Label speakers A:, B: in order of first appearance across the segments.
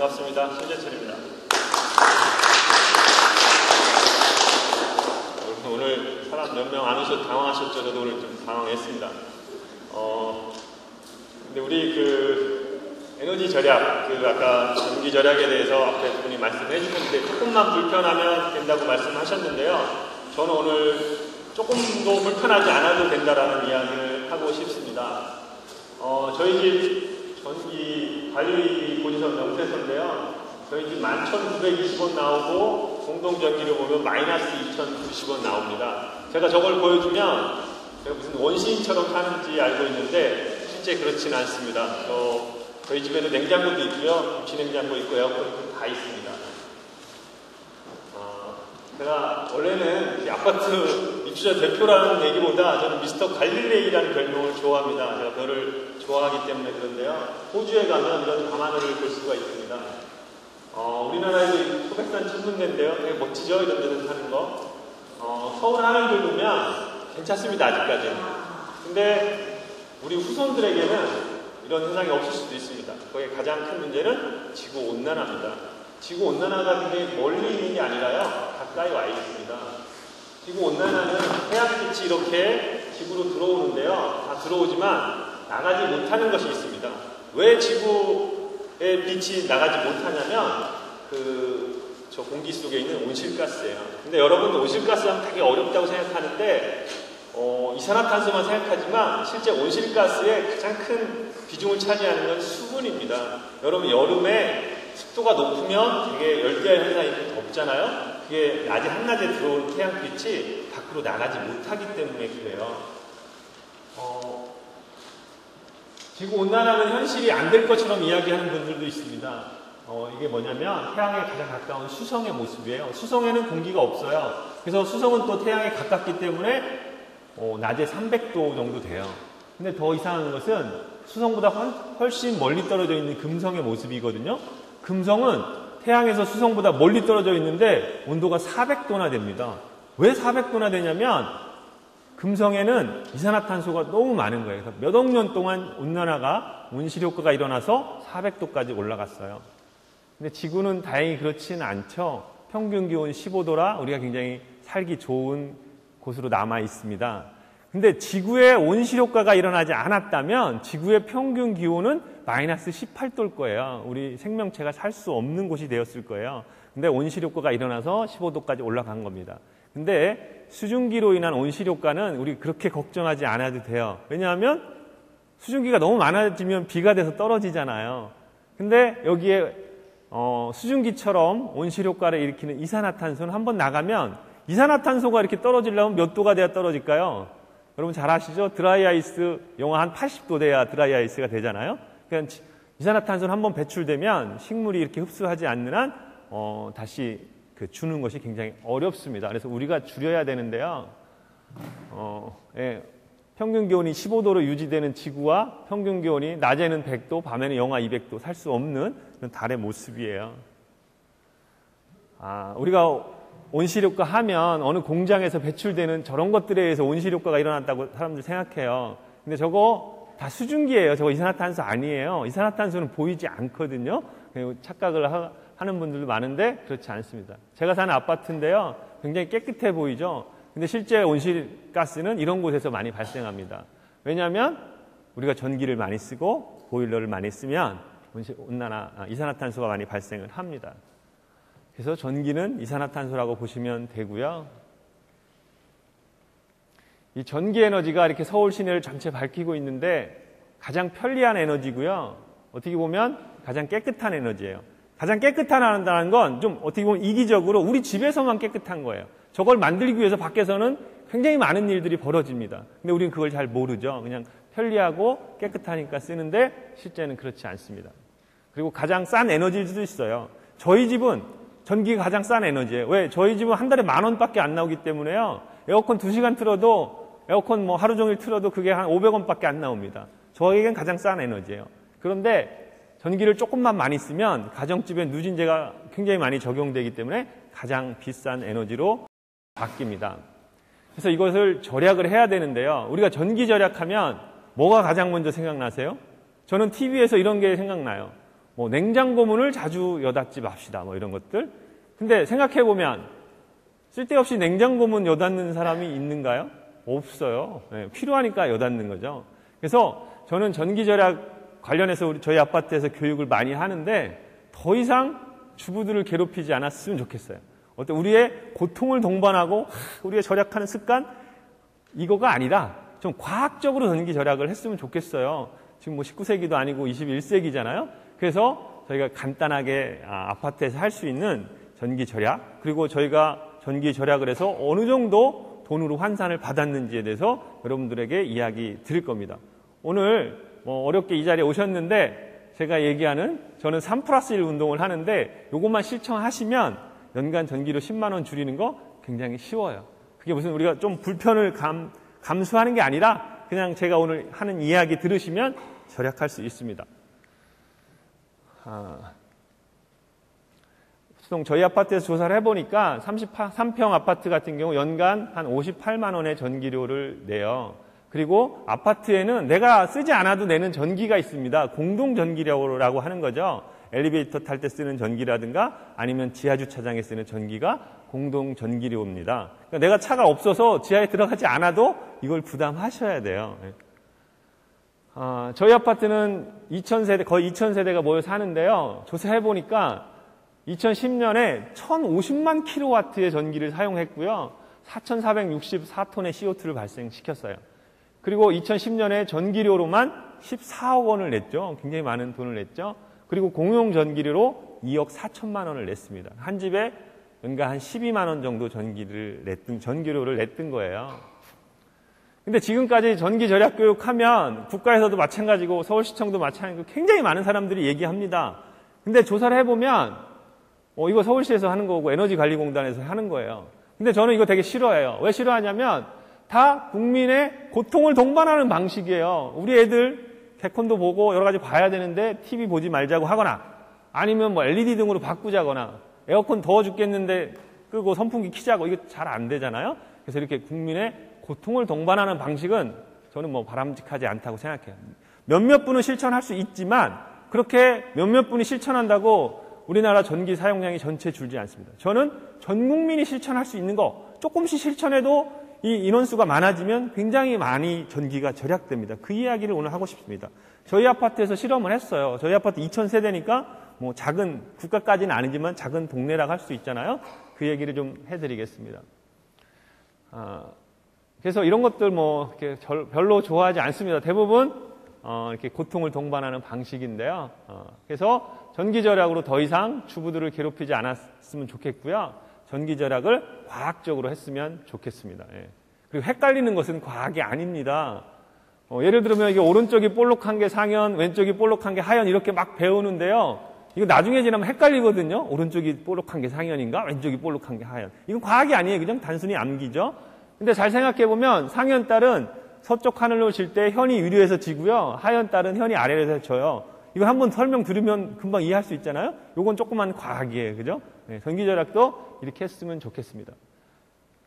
A: 반갑습니다. 신재철입니다. 오늘 사람 몇 명 안 오셔서 당황하셨죠? 저도 오늘 좀 당황했습니다. 어, 근데 우리 그 에너지 절약, 그 아까 전기 절약에 대해서 앞에 분이 말씀해 주셨는데 조금만 불편하면 된다고 말씀하셨는데요. 저는 오늘 조금도 불편하지 않아도 된다라는 이야기를 하고 싶습니다. 어, 저희 집 전기 관리비 본선 명세서인데요. 저희 집 11,920원 나오고 공동전기료 보면 마이너스 2,090원 나옵니다. 제가 저걸 보여주면 제가 무슨 원시인처럼 사는지 알고 있는데 실제 그렇지는 않습니다. 저, 저희 집에는 냉장고도 있고요. 김치 냉장고 있고 에어컨도 다 있습니다. 어, 제가 원래는 아파트 입주자 대표라는 얘기보다 저는 미스터 갈릴레이라는 별명을 좋아합니다. 제가 별을 좋아하기 때문에 그런데요. 호주에 가면 이런 밤하늘을 볼 수가 있습니다. 어, 우리나라에도 소백산 천문대인데요. 되게 멋지죠? 이런 데서 사는 거. 어, 서울 하늘들 보면 괜찮습니다. 아직까지는. 근데 우리 후손들에게는 이런 현상이 없을 수도 있습니다. 거기에 가장 큰 문제는 지구 온난화입니다. 지구 온난화가 굉장히 멀리 있는 게 아니라요. 가까이 와 있습니다. 지구 온난화는 태양빛이 이렇게 지구로 들어오는데요. 다 들어오지만 나가지 못하는 것이 있습니다. 왜 지구의 빛이 나가지 못하냐면 그 저 공기 속에 있는 온실가스예요. 근데 여러분 온실가스 하면 되게 어렵다고 생각하는데 어, 이산화탄소만 생각하지만 실제 온실가스의 가장 큰 비중을 차지하는 건 수분입니다. 여러분 여름에 습도가 높으면 되게 열대야 현상이 좀 덥잖아요. 그게 낮에 한낮에 들어오는 태양빛이 밖으로 나가지 못하기 때문에 그래요. 어, 지구 온난화는 현실이 안 될 것처럼 이야기하는 분들도 있습니다. 어, 이게 뭐냐면 태양에 가장 가까운 수성의 모습이에요. 수성에는 공기가 없어요. 그래서 수성은 또 태양에 가깝기 때문에 어, 낮에 300도 정도 돼요. 근데 더 이상한 것은 수성보다 훨씬 멀리 떨어져 있는 금성의 모습이거든요. 금성은 태양에서 수성보다 멀리 떨어져 있는데 온도가 400도나 됩니다. 왜 400도나 되냐면 금성에는 이산화탄소가 너무 많은 거예요. 그래서 몇 억 년 동안 온난화가 온실효과가 일어나서 400도까지 올라갔어요. 근데 지구는 다행히 그렇지는 않죠. 평균 기온 15도라 우리가 굉장히 살기 좋은 곳으로 남아 있습니다. 근데 지구의 온실효과가 일어나지 않았다면 지구의 평균 기온은 마이너스 18도일 거예요. 우리 생명체가 살 수 없는 곳이 되었을 거예요. 근데 온실효과가 일어나서 15도까지 올라간 겁니다. 근데 수증기로 인한 온실 효과는 우리 그렇게 걱정하지 않아도 돼요. 왜냐하면 수증기가 너무 많아지면 비가 돼서 떨어지잖아요. 근데 여기에 어, 수증기처럼 온실 효과를 일으키는 이산화탄소는 한번 나가면 이산화탄소가 이렇게 떨어지려면 몇 도가 돼야 떨어질까요? 여러분 잘 아시죠? 드라이 아이스 영하 한 80도 돼야 드라이 아이스가 되잖아요. 그러니까 이산화탄소는 한번 배출되면 식물이 이렇게 흡수하지 않는 한 어, 다시 그 주는 것이 굉장히 어렵습니다. 그래서 우리가 줄여야 되는데요. 어, 예, 평균 기온이 15도로 유지되는 지구와 평균 기온이 낮에는 100도, 밤에는 영하 200도 살 수 없는 달의 모습이에요. 아, 우리가 온실효과 하면 어느 공장에서 배출되는 저런 것들에 의해서 온실효과가 일어났다고 사람들 생각해요. 근데 저거 다 수증기예요. 저거 이산화탄소 아니에요. 이산화탄소는 보이지 않거든요. 착각을 하, 는 분들도 많은데 그렇지 않습니다. 제가 사는 아파트인데요. 굉장히 깨끗해 보이죠. 근데 실제 온실가스는 이런 곳에서 많이 발생합니다. 왜냐하면 우리가 전기를 많이 쓰고 보일러를 많이 쓰면 온난화, 아, 이산화탄소가 많이 발생을 합니다. 그래서 전기는 이산화탄소라고 보시면 되고요. 이 전기 에너지가 이렇게 서울 시내를 전체 밝히고 있는데 가장 편리한 에너지고요. 어떻게 보면 가장 깨끗한 에너지예요. 가장 깨끗하다는 건 좀 어떻게 보면 이기적으로 우리 집에서만 깨끗한 거예요. 저걸 만들기 위해서 밖에서는 굉장히 많은 일들이 벌어집니다. 근데 우리는 그걸 잘 모르죠. 그냥 편리하고 깨끗하니까 쓰는데 실제는 그렇지 않습니다. 그리고 가장 싼 에너지일 수도 있어요. 저희 집은 전기가 가장 싼 에너지예요. 왜? 저희 집은 한 달에 만 원밖에 안 나오기 때문에요. 에어컨 2시간 틀어도 에어컨 뭐 하루 종일 틀어도 그게 한 500원밖에 안 나옵니다. 저에겐 가장 싼 에너지예요. 그런데 전기를 조금만 많이 쓰면 가정집에 누진제가 굉장히 많이 적용되기 때문에 가장 비싼 에너지로 바뀝니다. 그래서 이것을 절약을 해야 되는데요. 우리가 전기 절약하면 뭐가 가장 먼저 생각나세요? 저는 TV에서 이런 게 생각나요.
B: 뭐 냉장고 문을 자주 여닫지 맙시다. 뭐 이런 것들. 근데 생각해 보면 쓸데없이 냉장고 문 여닫는 사람이 있는가요? 없어요. 네, 필요하니까 여닫는 거죠. 그래서 저는 전기 절약 관련해서 우리 저희 아파트에서 교육을 많이 하는데 더 이상 주부들을 괴롭히지 않았으면 좋겠어요. 어때 우리의 고통을 동반하고 우리의 절약하는 습관 이거가 아니라 좀 과학적으로 전기 절약을 했으면 좋겠어요. 지금 뭐 19세기도 아니고 21세기잖아요. 그래서 저희가 간단하게 아, 아파트에서 할 수 있는 전기 절약 그리고 저희가 전기 절약을 해서 어느 정도 돈으로 환산을 받았는지에 대해서 여러분들에게 이야기 드릴 겁니다. 오늘 뭐 어렵게 이 자리에 오셨는데 제가 얘기하는 저는 3 플러스 1 운동을 하는데 이것만 실천하시면 연간 전기료 10만 원 줄이는 거 굉장히 쉬워요. 그게 무슨 우리가 좀 불편을 감, 감수하는 게 아니라 그냥 제가 오늘 하는 이야기 들으시면 절약할 수 있습니다. 아, 보통 저희 아파트에서 조사를 해보니까 33평 아파트 같은 경우 연간 한 58만 원의 전기료를 내요. 그리고 아파트에는 내가 쓰지 않아도 내는 전기가 있습니다. 공동 전기료라고 하는 거죠. 엘리베이터 탈 때 쓰는 전기라든가 아니면 지하 주차장에 쓰는 전기가 공동 전기료입니다. 그러니까 내가 차가 없어서 지하에 들어가지 않아도 이걸 부담하셔야 돼요. 아, 저희 아파트는 2,000세대, 거의 2,000세대가 모여 사는데요. 조사해 보니까 2010년에 1,050만 킬로와트의 전기를 사용했고요. 4,464톤의 CO2를 발생시켰어요. 그리고 2010년에 전기료로만 14억 원을 냈죠. 굉장히 많은 돈을 냈죠. 그리고 공용 전기료로 2억 4천만 원을 냈습니다. 한 집에 연간 한 12만 원 정도 전기를 냈던 전기료를 냈던 거예요. 근데 지금까지 전기 절약 교육하면 국가에서도 마찬가지고 서울시청도 마찬가지고 굉장히 많은 사람들이 얘기합니다. 근데 조사를 해보면 어, 이거 서울시에서 하는 거고 에너지관리공단에서 하는 거예요. 근데 저는 이거 되게 싫어해요. 왜 싫어하냐면 다 국민의 고통을 동반하는 방식이에요. 우리 애들 개콘도 보고 여러 가지 봐야 되는데 TV 보지 말자고 하거나 아니면 뭐 LED 등으로 바꾸자거나 에어컨 더워 죽겠는데 끄고 선풍기 키자고 이거 잘안 되잖아요. 그래서 이렇게 국민의 고통을 동반하는 방식은 저는 뭐 바람직하지 않다고 생각해요. 몇몇 분은 실천할 수 있지만 그렇게 몇몇 분이 실천한다고 우리나라 전기 사용량이 전체 줄지 않습니다. 저는 전 국민이 실천할 수 있는 거 조금씩 실천해도 이 인원수가 많아지면 굉장히 많이 전기가 절약됩니다. 그 이야기를 오늘 하고 싶습니다. 저희 아파트에서 실험을 했어요. 저희 아파트 2,000세대니까 뭐 작은 국가까지는 아니지만 작은 동네라고 할 수 있잖아요. 그 얘기를 좀 해드리겠습니다. 아, 그래서 이런 것들 뭐 별로 좋아하지 않습니다. 대부분 어, 이렇게 고통을 동반하는 방식인데요. 어, 그래서 전기 절약으로 더 이상 주부들을 괴롭히지 않았으면 좋겠고요. 전기 절약을 과학적으로 했으면 좋겠습니다. 예. 그리고 헷갈리는 것은 과학이 아닙니다. 어, 예를 들면 이게 오른쪽이 볼록한 게 상현, 왼쪽이 볼록한 게 하현 이렇게 막 배우는데요. 이거 나중에 지나면 헷갈리거든요. 오른쪽이 볼록한 게 상현인가, 왼쪽이 볼록한 게 하현. 이건 과학이 아니에요. 그냥 단순히 암기죠. 근데 잘 생각해 보면 상현 딸은 서쪽 하늘로 질 때 현이 위로에서 지고요. 하현 딸은 현이 아래에서 져요. 이거 한번 설명 들으면 금방 이해할 수 있잖아요. 이건 조그만 과학이에요. 그죠? 네, 전기 절약도 이렇게 했으면 좋겠습니다.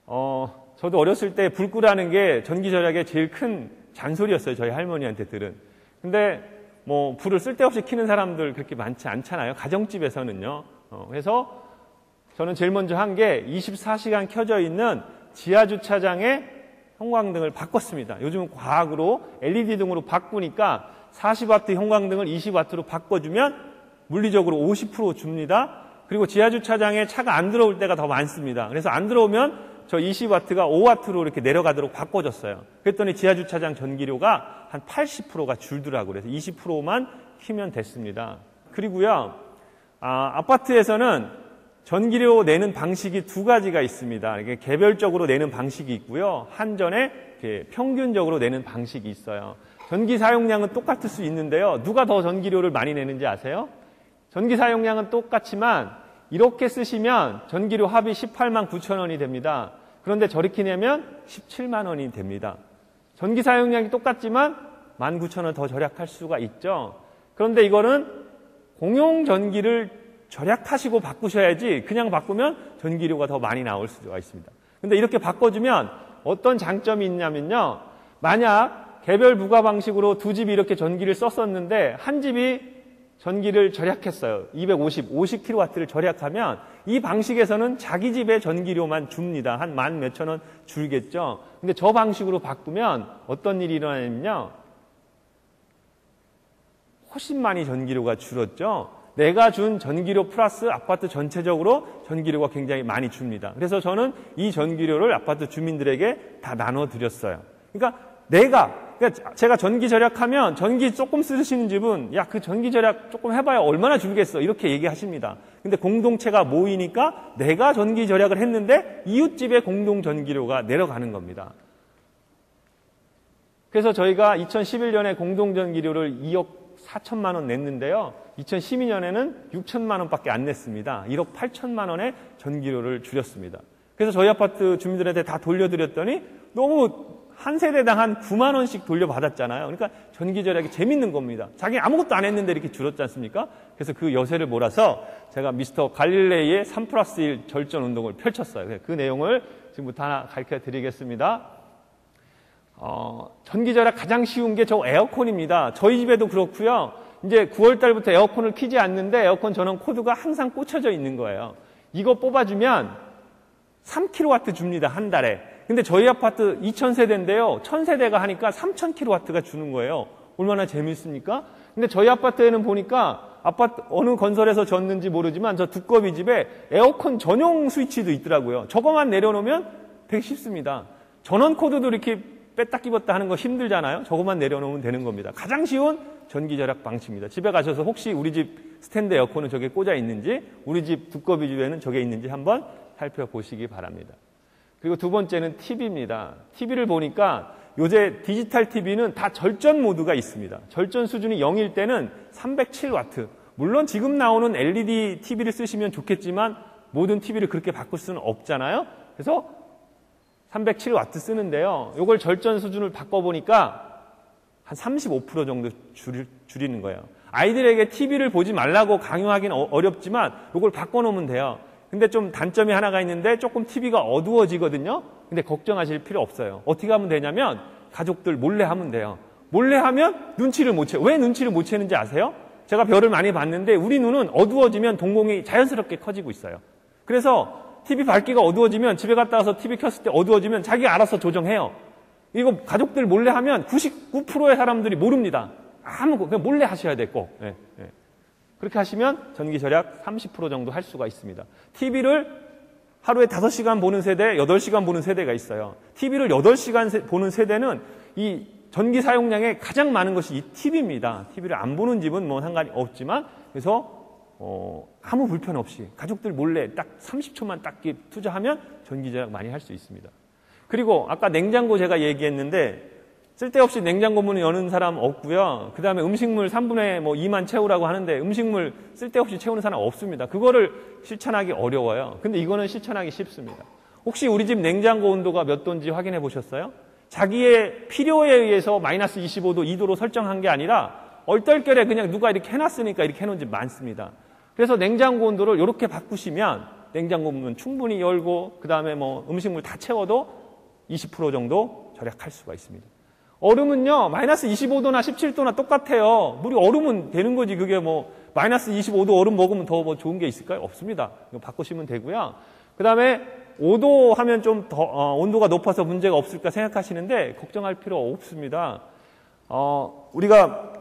B: 어, 저도 어렸을 때 불 끄라는 게 전기 절약의 제일 큰 잔소리였어요. 저희 할머니한테 들은. 근데 뭐 불을 쓸데없이 키는 사람들 그렇게 많지 않잖아요. 가정집에서는요. 어, 그래서 저는 제일 먼저 한 게 24시간 켜져 있는 지하 주차장에 형광등을 바꿨습니다. 요즘은 과학으로 LED 등으로 바꾸니까 40와트 형광등을 20와트로 바꿔주면 물리적으로 50% 줍니다. 그리고 지하 주차장에 차가 안 들어올 때가 더 많습니다. 그래서 안 들어오면 저 20와트가 5와트로 이렇게 내려가도록 바꿔줬어요. 그랬더니 지하 주차장 전기료가 한 80%가 줄더라고요. 그래서 20%만 키면 됐습니다. 그리고요, 아, 아파트에서는 전기료 내는 방식이 두 가지가 있습니다. 이게 개별적으로 내는 방식이 있고요. 한전에 평균적으로 내는 방식이 있어요. 전기 사용량은 똑같을 수 있는데요. 누가 더 전기료를 많이 내는지 아세요? 전기 사용량은 똑같지만 이렇게 쓰시면 전기료 합이 18만 9천 원이 됩니다. 그런데 저렇게 내면 17만 원이 됩니다. 전기 사용량이 똑같지만 1만 9천 원더 절약할 수가 있죠. 그런데 이거는 공용 전기를 절약하시고 바꾸셔야지 그냥 바꾸면 전기료가 더 많이 나올 수가 있습니다. 근데 이렇게 바꿔주면 어떤 장점이 있냐면요. 만약 개별 부가 방식으로 두 집이 이렇게 전기를 썼었는데 한 집이 전기를 절약했어요. 250, 50kW를 절약하면 이 방식에서는 자기 집에 전기료만 줍니다. 한 만 몇천 원 줄겠죠. 근데 저 방식으로 바꾸면 어떤 일이 일어나냐면요. 훨씬 많이 전기료가 줄었죠. 내가 준 전기료 플러스 아파트 전체적으로 전기료가 굉장히 많이 줍니다. 그래서 저는 이 전기료를 아파트 주민들에게 다 나눠 드렸어요. 그러니까 내가 그러니까 제가 전기 절약하면 전기 조금 쓰시는 집은 야 그 전기 절약 조금 해봐야 얼마나 줄겠어 이렇게 얘기하십니다. 근데 공동체가 모이니까 내가 전기 절약을 했는데 이웃집의 공동 전기료가 내려가는 겁니다. 그래서 저희가 2011년에 공동 전기료를 2억 4천만 원 냈는데요. 2012년에는 6천만 원밖에 안 냈습니다. 1억 8천만 원의 전기료를 줄였습니다. 그래서 저희 아파트 주민들한테 다 돌려드렸더니 너무 한 세대당 한 9만 원씩 돌려받았잖아요. 그러니까 전기 절약이 재밌는 겁니다. 자기 아무것도 안 했는데 이렇게 줄었지 않습니까? 그래서 그 여세를 몰아서 제가 미스터 갈릴레이의 3 플러스 1 절전 운동을 펼쳤어요. 그 내용을 지금부터 하나 가르쳐 드리겠습니다. 어, 전기 절약 가장 쉬운 게 저 에어컨입니다. 저희 집에도 그렇고요. 이제 9월 달부터 에어컨을 키지 않는데 에어컨 전원 코드가 항상 꽂혀져 있는 거예요. 이거 뽑아주면 3kW 줍니다. 한 달에. 근데 저희 아파트 2000세대인데요. 1000세대가 하니까 3000kW가 주는 거예요. 얼마나 재밌습니까? 근데 저희 아파트에는 보니까 아파트 어느 건설에서 졌는지 모르지만 저 두꺼비 집에 에어컨 전용 스위치도 있더라고요. 저거만 내려놓으면 되게 쉽습니다. 전원 코드도 이렇게 뺐다 끼웠다 하는 거 힘들잖아요. 저거만 내려놓으면 되는 겁니다. 가장 쉬운 전기 절약 방식입니다. 집에 가셔서 혹시 우리 집 스탠드 에어컨은 저게 꽂아 있는지, 우리 집 두꺼비 집에는 저게 있는지 한번 살펴보시기 바랍니다. 그리고 두 번째는 TV입니다. TV를 보니까 요새 디지털 TV는 다 절전 모드가 있습니다. 절전 수준이 0일 때는 307와트. 물론 지금 나오는 LED TV를 쓰시면 좋겠지만 모든 TV를 그렇게 바꿀 수는 없잖아요. 그래서 307와트 쓰는데요. 이걸 절전 수준을 바꿔보니까 한 35% 정도 줄, 줄이는 거예요. 아이들에게 TV를 보지 말라고 강요하기는 어, 어렵지만 이걸 바꿔놓으면 돼요. 근데 좀 단점이 하나가 있는데 조금 TV가 어두워지거든요. 근데 걱정하실 필요 없어요. 어떻게 하면 되냐면 가족들 몰래 하면 돼요. 몰래 하면 눈치를 못 채. 왜 눈치를 못 채는지 아세요? 제가 별을 많이 봤는데 우리 눈은 어두워지면 동공이 자연스럽게 커지고 있어요. 그래서 TV 밝기가 어두워지면 집에 갔다 와서 TV 켰을 때 어두워지면 자기 알아서 조정해요. 이거 가족들 몰래 하면 99%의 사람들이 모릅니다. 아무 몰래 하셔야 돼 꼭. 네, 네. 그렇게 하시면 전기 절약 30% 정도 할 수가 있습니다. TV를 하루에 5시간 보는 세대, 8시간 보는 세대가 있어요. TV를 8시간 보는 세대는 이 전기 사용량에 가장 많은 것이 이 TV입니다. TV를 안 보는 집은 뭐 상관이 없지만 그래서 어, 아무 불편 없이 가족들 몰래 딱 30초만 딱 투자하면 전기 절약 많이 할 수 있습니다. 그리고 아까 냉장고 제가 얘기했는데 쓸데없이 냉장고 문을 여는 사람 없고요. 그 다음에 음식물 3분의 뭐 2만 채우라고 하는데 음식물 쓸데없이 채우는 사람 없습니다. 그거를 실천하기 어려워요. 근데 이거는 실천하기 쉽습니다. 혹시 우리 집 냉장고 온도가 몇 도인지 확인해 보셨어요? 자기의 필요에 의해서 마이너스 25도, 2도로 설정한 게 아니라 얼떨결에 그냥 누가 이렇게 해놨으니까 이렇게 해놓은 집 많습니다. 그래서 냉장고 온도를 이렇게 바꾸시면 냉장고 문은 충분히 열고 그 다음에 뭐 음식물 다 채워도 20% 정도 절약할 수가 있습니다. 얼음은요, 마이너스 25도나 17도나 똑같아요. 물이 얼음은 되는 거지. 그게 뭐, 마이너스 25도 얼음 먹으면 더 뭐 좋은 게 있을까요? 없습니다. 바꾸시면 되고요. 그 다음에 5도 하면 좀 더, 어, 온도가 높아서 문제가 없을까 생각하시는데, 걱정할 필요 없습니다. 어, 우리가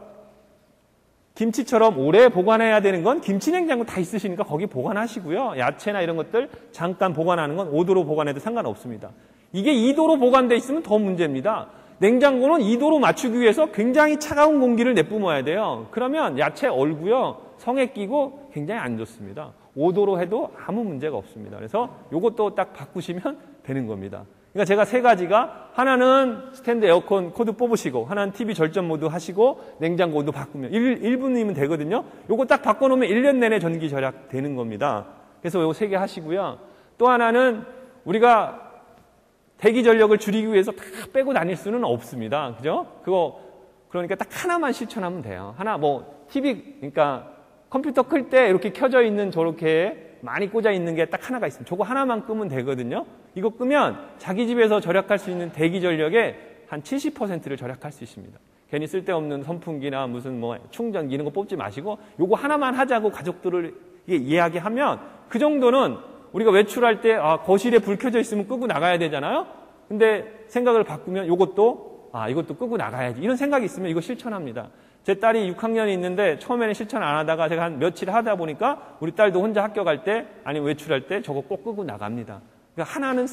B: 김치처럼 오래 보관해야 되는 건 김치 냉장고 다 있으시니까 거기 보관하시고요. 야채나 이런 것들 잠깐 보관하는 건 5도로 보관해도 상관없습니다. 이게 2도로 보관돼 있으면 더 문제입니다. 냉장고는 2도로 맞추기 위해서 굉장히 차가운 공기를 내뿜어야 돼요. 그러면 야채 얼고요. 성에 끼고 굉장히 안 좋습니다. 5도로 해도 아무 문제가 없습니다. 그래서 이것도 딱 바꾸시면 되는 겁니다. 그러니까 제가 세 가지가 하나는 스탠드 에어컨 코드 뽑으시고 하나는 TV 절전 모드 하시고 냉장고 도 바꾸면 1, 1분이면 되거든요. 요거 딱 바꿔놓으면 1년 내내 전기 절약 되는 겁니다. 그래서 요거 세 개 하시고요. 또 하나는 우리가 대기 전력을 줄이기 위해서 다 빼고 다닐 수는 없습니다. 그죠? 그거 그러니까 딱 하나만 실천하면 돼요. 하나 뭐 TV 그러니까 컴퓨터 클 때 이렇게 켜져 있는 저렇게 많이 꽂아 있는 게 딱 하나가 있습니다. 저거 하나만 끄면 되거든요. 이거 끄면 자기 집에서 절약할 수 있는 대기 전력의 한한 70%를 절약할 수 있습니다. 괜히 쓸데없는 선풍기나 무슨 뭐 충전기 이런 거 뽑지 마시고 요거 하나만 하자고 가족들을 이야기하면 그 정도는 우리가 외출할 때 아, 거실에 불 켜져 있으면 끄고 나가야 되잖아요. 근데 생각을 바꾸면 요것도 아 이것도 끄고 나가야지 이런 생각이 있으면 이거 실천합니다. 제 딸이 6학년이 있는데 처음에는 실천 안 하다가 제가 한 며칠 하다 보니까 우리 딸도 혼자 학교 갈 때 아니면 외출할 때 저거 꼭 끄고 나갑니다. 그러니까 하나는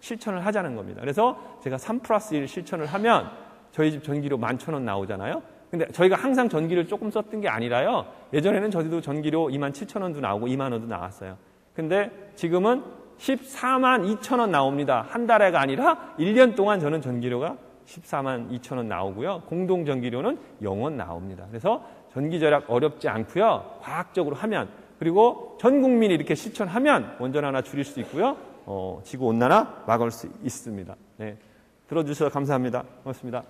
B: 실천을 하자는 겁니다. 그래서 제가 3 플러스 1 실천을 하면 저희 집 전기료 11,000원 나오잖아요. 근데 저희가 항상 전기를 조금 썼던 게 아니라요. 예전에는 저희도 전기료 27,000원도 나오고 2만 원도 나왔어요. 근데 지금은 14만 2천 원 나옵니다. 한 달에가 아니라 1년 동안 저는 전기료가 14만 2천 원 나오고요. 공동 전기료는 0원 나옵니다. 그래서 전기 절약 어렵지 않고요. 과학적으로 하면 그리고 전 국민이 이렇게 실천하면 원전 하나 줄일 수 있고요. 어, 지구 온난화 막을 수 있습니다. 네. 들어주셔서 감사합니다. 고맙습니다.